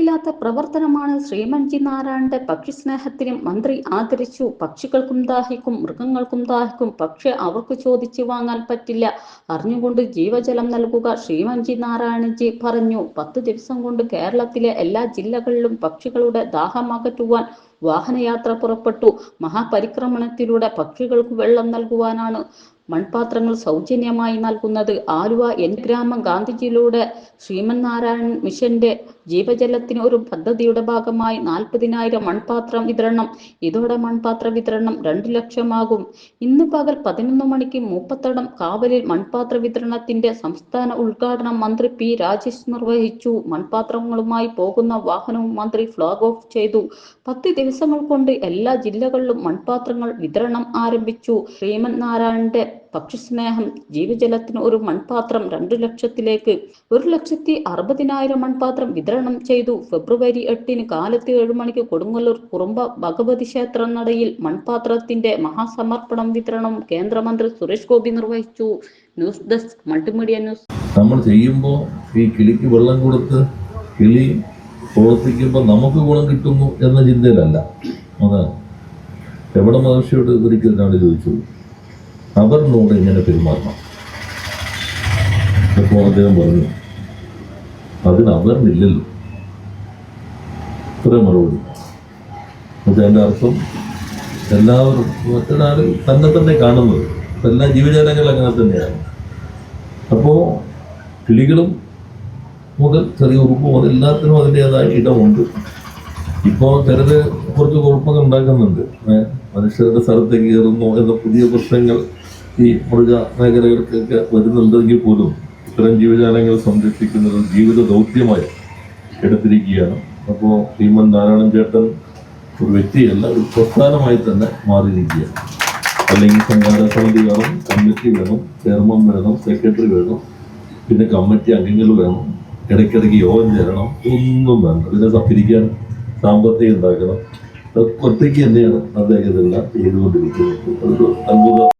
സമാനതകളില്ലാത്ത പ്രവർത്തനമാണ് ശ്രീമൻജി നാരായണന്റെ പക്ഷിസ്നേഹത്തിനും മന്ത്രി ആദരിച്ചു. പക്ഷികൾക്കും ദാഹിക്കും മൃഗങ്ങൾക്കും ദാഹിക്കും. പക്ഷെ അവർക്ക് ചോദിച്ചു വാങ്ങാൻ പറ്റില്ല. അറിഞ്ഞുകൊണ്ട് ജീവജലം നൽകുക ശ്രീമൻജി നാരായണജി പറഞ്ഞു. പത്ത് ദിവസം കൊണ്ട് കേരളത്തിലെ എല്ലാ ജില്ലകളിലും പക്ഷികളുടെ ദാഹം അകറ്റുവാൻ വാഹനയാത്ര പുറപ്പെട്ടു. മഹാപരിക്രമണത്തിലൂടെ പക്ഷികൾക്ക് വെള്ളം നൽകുവാനാണ് മൺപാത്രങ്ങൾ സൗജന്യമായി നൽകുന്നത് ആലുവ എൻ ഗ്രാമം ഗാന്ധിജിയിലൂടെ. ശ്രീമൻ നാരായണൻ മിഷന്റെ ജീവജലത്തിന് ഒരു പദ്ധതിയുടെ ഭാഗമായി നാൽപ്പതിനായിരം മൺപാത്രം വിതരണം. ഇതോടെ മൺപാത്ര വിതരണം രണ്ടു ലക്ഷമാകും. ഇന്ന് പകൽ പതിനൊന്ന് മണിക്ക് മൂപ്പത്തടം കാവലിൽ മൺപാത്ര വിതരണത്തിന്റെ സംസ്ഥാന ഉദ്ഘാടനം മന്ത്രി പി രാജേഷ് നിർവഹിച്ചു. മൺപാത്രങ്ങളുമായി പോകുന്ന വാഹനവും മന്ത്രി ഫ്ളാഗ് ഓഫ് ചെയ്തു. പത്ത് ദിവസങ്ങൾ കൊണ്ട് എല്ലാ ജില്ലകളിലും മൺപാത്രങ്ങൾ വിതരണം ആരംഭിച്ചു. ശ്രീമൻ നാരായണന്റെ പക്ഷിസ്നേഹം ജീവജലത്തിന് ഒരു മൺപാത്രം രണ്ടു ലക്ഷത്തിലേക്ക് ഒരു ലക്ഷത്തി അറുപതിനായിരം മൺപാത്രം വിതരണം ചെയ്തു. ഫെബ്രുവരി എട്ടിന് കാലത്ത് ഏഴു മണിക്ക് കൊടുങ്ങല്ലൂർ കുറുമ്പ ഭഗവതി ക്ഷേത്ര നടയിൽ മൺപാത്രത്തിന്റെ മഹാസമർപ്പണം വിതരണം കേന്ദ്രമന്ത്രി സുരേഷ് ഗോപി നിർവഹിച്ചു. News desk multimedia news. നമ്മൾ ചെയ്യുമ്പോൾ ഈ കിളിക്ക് വെള്ളം കൊടുത്ത് കിളി പ്രവർത്തിക്കുമ്പോൾ നമുക്ക് ഗുണം കിട്ടുന്നു എന്ന ചിന്തയിലല്ല. അതാണ്. എവിടെ മഹർഷിയോട് ഒരിക്കൽ ഞാൻ ചോദിച്ചു അവരിനോട് എങ്ങനെ പെരുമാറണം. അപ്പോൾ അദ്ദേഹം പറഞ്ഞു അതിന് അവരിനില്ലല്ലോ ഇത്രയും മറുപടി. അതിന്റെ അർത്ഥം എല്ലാവരും മറ്റൊരാൾ തന്നെ തന്നെ കാണുന്നത്. എല്ലാ ജീവജാലങ്ങൾ അങ്ങനെ തന്നെയാണ്. അപ്പോൾ കിളികളും മുതൽ ചെറിയ ഉറുപ്പ് മുതൽ എല്ലാത്തിനും അതിന്റെതായ ഇടമുണ്ട്. ഇപ്പോൾ ചിലത് കുറച്ച് കുഴപ്പങ്ങൾ ഉണ്ടാക്കുന്നുണ്ട്. മനുഷ്യരുടെ സ്ഥലത്ത് കയറുന്നു എന്ന പുതിയ പ്രശ്നങ്ങൾ ഈ മൃഗ മേഖലകൾക്കൊക്കെ വരുന്നുണ്ടെങ്കിൽ പോലും ഇത്തരം ജീവജാലങ്ങൾ സംരക്ഷിക്കുന്നത് ജീവിത ദൗത്യമായി എടുത്തിരിക്കുകയാണ്. അപ്പോൾ ഭീമൻ നാരായണൻ ചേട്ടൻ ഒരു വ്യക്തിയല്ല ഒരു പ്രസ്ഥാനമായി തന്നെ മാറിയിരിക്കുകയാണ്. അല്ലെങ്കിൽ സംഘാടക സമിതി വേണം കമ്മിറ്റി വേണം ചെയർമാൻ വേണം സെക്രട്ടറി വേണം പിന്നെ കമ്മിറ്റി അംഗങ്ങൾ വേണം ഇടയ്ക്കിടയ്ക്ക് യോഗം ചേരണം ഒന്നും വേണ്ട. ഇതിനെ പിരിക്കാൻ സാമ്പത്തികം ഉണ്ടാക്കണം. ഒറ്റയ്ക്ക് തന്നെയാണ് അദ്ദേഹം ഇതെല്ലാം ചെയ്തുകൊണ്ടിരിക്കുന്നത് അത്ഭുത